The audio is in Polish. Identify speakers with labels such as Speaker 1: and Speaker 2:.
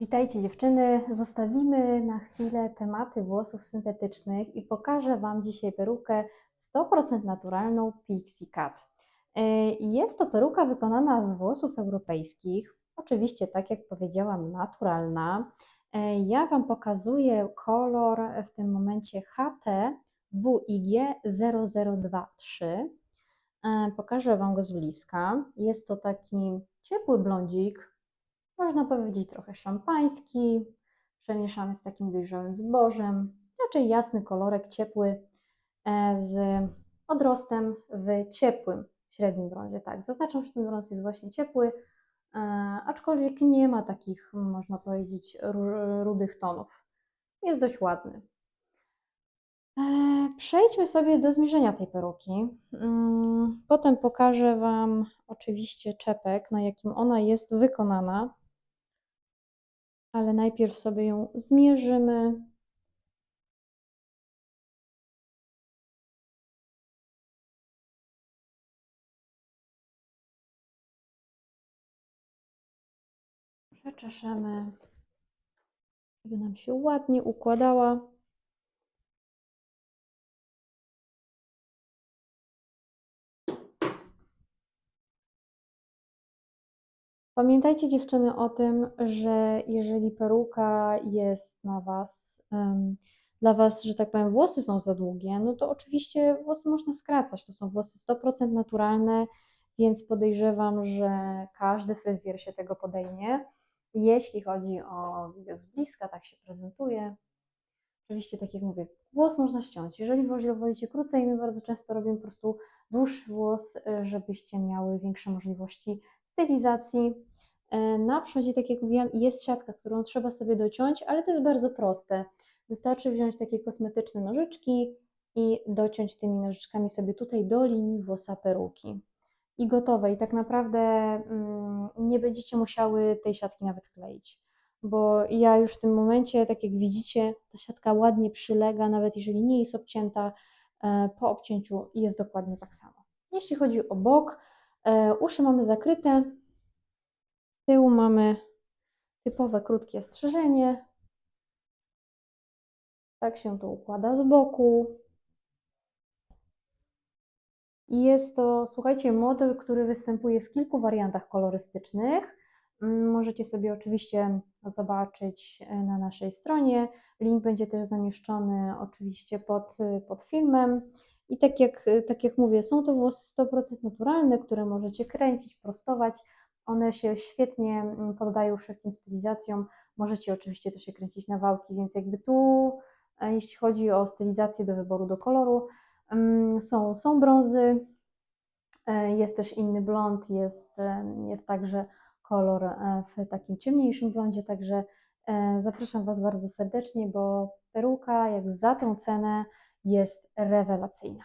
Speaker 1: Witajcie dziewczyny. Zostawimy na chwilę tematy włosów syntetycznych i pokażę Wam dzisiaj perukę 100% naturalną Pixie Cut. Yy, Jest to peruka wykonana z włosów europejskich, oczywiście tak jak powiedziałam naturalna. Yy, Ja Wam pokazuję kolor w tym momencie HT WIG 0023. Yy, Pokażę Wam go z bliska. Jest to taki ciepły blondzik, można powiedzieć trochę szampański, przemieszany z takim dojrzałym zbożem, raczej jasny kolorek, ciepły, e, z odrostem w ciepłym, średnim brązie. Tak, zaznaczam, że ten brąz jest właśnie ciepły, e, aczkolwiek nie ma takich, można powiedzieć, ru- rudych tonów. Jest dość ładny. E, Przejdźmy sobie do zmierzenia tej peruki. Mm, Potem pokażę Wam oczywiście czepek, na jakim ona jest wykonana ale najpierw sobie ją zmierzymy. Przeczeszemy, żeby nam się ładnie układała. Pamiętajcie dziewczyny o tym, że jeżeli peruka jest na Was, em, dla Was, że tak powiem, włosy są za długie, no to oczywiście włosy można skracać. To są włosy 100% naturalne, więc podejrzewam, że każdy fryzjer się tego podejmie. Jeśli chodzi o widok z bliska, tak się prezentuje. Oczywiście, tak jak mówię, włos można ściąć. Jeżeli woli- wolicie krócej, my bardzo często robimy po prostu dłuższy włos, y, żebyście miały większe możliwości stylizacji. E, Na przodzie, tak jak mówiłam, jest siatka, którą trzeba sobie dociąć, ale to jest bardzo proste. Wystarczy wziąć takie kosmetyczne nożyczki i dociąć tymi nożyczkami sobie tutaj do linii włosa peruki. I gotowe. I tak naprawdę mm, nie będziecie musiały tej siatki nawet kleić bo ja już w tym momencie, tak jak widzicie, ta siatka ładnie przylega, nawet jeżeli nie jest obcięta, e, po obcięciu jest dokładnie tak samo. Jeśli chodzi o bok, e, uszy mamy zakryte, tyłu mamy typowe krótkie strzyżenie. Tak się to układa z boku. I jest to, słuchajcie, model, który występuje w kilku wariantach kolorystycznych. Mm, Możecie sobie oczywiście zobaczyć e, na naszej stronie. Link będzie też zamieszczony oczywiście pod, y, pod filmem. I tak jak, tak jak mówię, są to włosy 100% naturalne, które możecie kręcić, prostować. One się świetnie mm, poddają wszelkim stylizacjom. Możecie oczywiście też je kręcić na wałki, więc jakby tu, e, jeśli chodzi o stylizację do wyboru do koloru, mm, są, są brązy, e, jest też inny blond, jest, e, jest także kolor w takim ciemniejszym blondzie, także zapraszam Was bardzo serdecznie, bo peruka jak za tą cenę jest rewelacyjna.